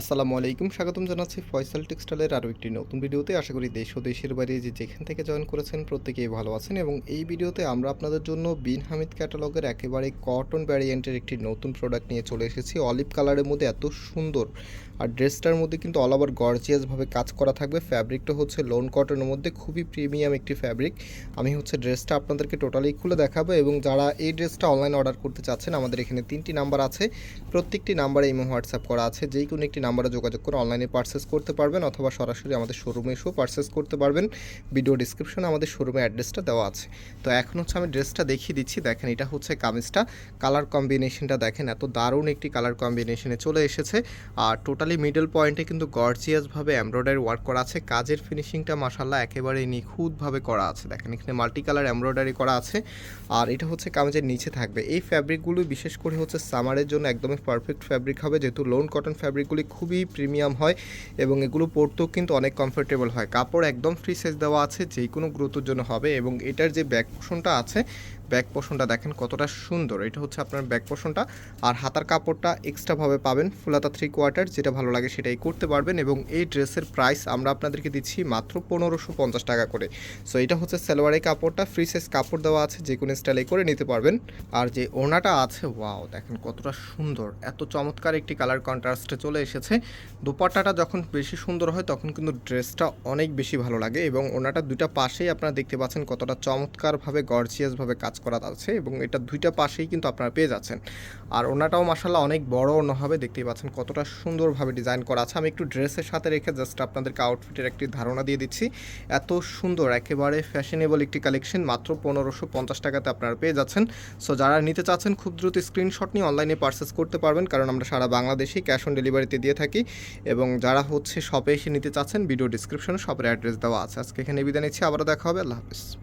আসসালামু আলাইকুম, স্বাগতম জানাচ্ছি ফয়সাল টেক্সটাইলের আরও একটি নতুন ভিডিওতে। আশা করি দেশ ও দেশের বাইরে যে যেখান থেকে জয়েন করেছেন প্রত্যেকেই ভালো আছেন এবং এই ভিডিওতে আমরা আপনাদের জন্য বিন হামিদ ক্যাটালগের একেবারে কটন ভ্যারিয়েন্টের একটি নতুন প্রোডাক্ট নিয়ে চলে এসেছি। অলিভ কালারের মধ্যে এত সুন্দর আর ড্রেসটার মধ্যে কিন্তু অল ওভার গর্জিয়াসভাবে কাজ করা থাকবে। ফ্যাব্রিকটা হচ্ছে লোন কটনের মধ্যে খুবই প্রিমিয়াম একটি ফ্যাব্রিক আমি হচ্ছে ড্রেসটা আপনাদেরকে টোটালি খুলে দেখাবো এবং যারা এই ড্রেসটা অনলাইন অর্ডার করতে চাচ্ছেন, আমাদের এখানে তিনটি নাম্বার আছে। প্রত্যেকটি নাম্বারে ইমো হোয়াটসঅ্যাপ করা আছে। যেই কোনো একটি নাম্বারে যোগাযোগ করে অনলাইনে পারচেস করতে পারবেন অথবা সরাসরি আমাদের শোরুমে এসেও পারচেস করতে পারবেন। ভিডিও ডিসক্রিপশনে আমাদের শোরুমে অ্যাড্রেসটা দেওয়া আছে। তো এখন হচ্ছে আমি ড্রেসটা দেখিয়ে দিচ্ছি। দেখেন, এটা হচ্ছে কামিজটা। কালার কম্বিনেশনটা দেখেন, এত দারুণ একটি কালার কম্বিনেশনে চলে এসেছে। আর টোটালি মিডল পয়েন্টে কিন্তু গর্জিয়াসভাবে এমব্রয়ডারি ওয়ার্ক করা আছে। কাজের ফিনিশিংটা মাসাল্লাহ একেবারে নিখুঁতভাবে করা আছে। দেখেন, এখানে মাল্টি কালার এমব্রয়ডারি করা আছে। আর এটা হচ্ছে কামিজের নিচে থাকবে। এই ফ্যাব্রিকগুলো বিশেষ করে হচ্ছে সামারের জন্য একদমই পারফেক্ট ফ্যাব্রিক হবে। যেহেতু লোন কটন ফ্যাব্রিকগুলি খুবই প্রিমিয়াম হয় এবং এগুলো পরতেও কিন্তু অনেক কমফোর্টেবল হয়। কাপড় একদম ফ্রি সাইজ দেওয়া আছে যে কোনো গ্রোথের জন্য হবে এবং এটার যে ব্যাক পোষণটা আছে ব্যাক পোষণটা দেখেন কতটা সুন্দর। এটা হচ্ছে আপনার ব্যাক পোষণটা আর হাতার কাপড়টা এক্সট্রাভাবে পাবেন ফুলাতা থ্রি কোয়ার্টার যেটা ভালো লাগে সেটাই করতে পারবেন এবং এই ড্রেসের প্রাইস আমরা আপনাদেরকে দিচ্ছি মাত্র পনেরোশো পঞ্চাশ টাকা করে। সো এটা হচ্ছে সালোয়ারের কাপড়টা ফ্রি সাইজ কাপড় দেওয়া আছে, যে কোনো স্টাইলে করে নিতে পারবেন। আর যে ওনাটা আছে ওয়াও দেখেন কতটা সুন্দর। এত চমৎকার একটি কালার কন্ট্রাস্টে চলে এসেছে। দোপাট্টাটা যখন বেশি সুন্দর হয়, তখন কিন্তু ড্রেসটা অনেক বেশি ভালো লাগে এবং ওনাটা দুইটা পাশেই আপনারা দেখতে পাচ্ছেন কতটা চমৎকারভাবে গর্জিয়াসভাবে কাজ করা আছে এবং এটা দুইটা পাশেই কিন্তু আপনারা পেয়ে যাচ্ছেন। আর ওনাটাও মাসাল্লাহ অনেক বড় অন্য হবে দেখতেই পাচ্ছেন, কতটা সুন্দরভাবে ডিজাইন করা আছে। আমি একটু ড্রেসের সাথে রেখে জাস্ট আপনাদেরকে আউটফিটের একটি ধারণা দিয়ে দিচ্ছি। এত সুন্দর, একেবারে ফ্যাশনেবল একটি কালেকশন মাত্র পনেরোশো পঞ্চাশ টাকাতে আপনারা পেয়ে যাচ্ছেন। সো যারা নিতে চাচ্ছেন, খুব দ্রুত স্ক্রিনশট নিয়ে অনলাইনে পারচেস করতে পারবেন, কারণ আমরা সারা বাংলাদেশেই ক্যাশ অন ডেলিভারিতে দিয়ে থাকি। এবং যারা হচ্ছে শপে এসে নিতে চাচ্ছেন ভিডিও ডিসক্রিপশনে শপের অ্যাড্রেস দেওয়া আছে। আজকে এখানে বিদায় নিচ্ছি, আবারও দেখা হবে, আল্লাহ হাফিজ।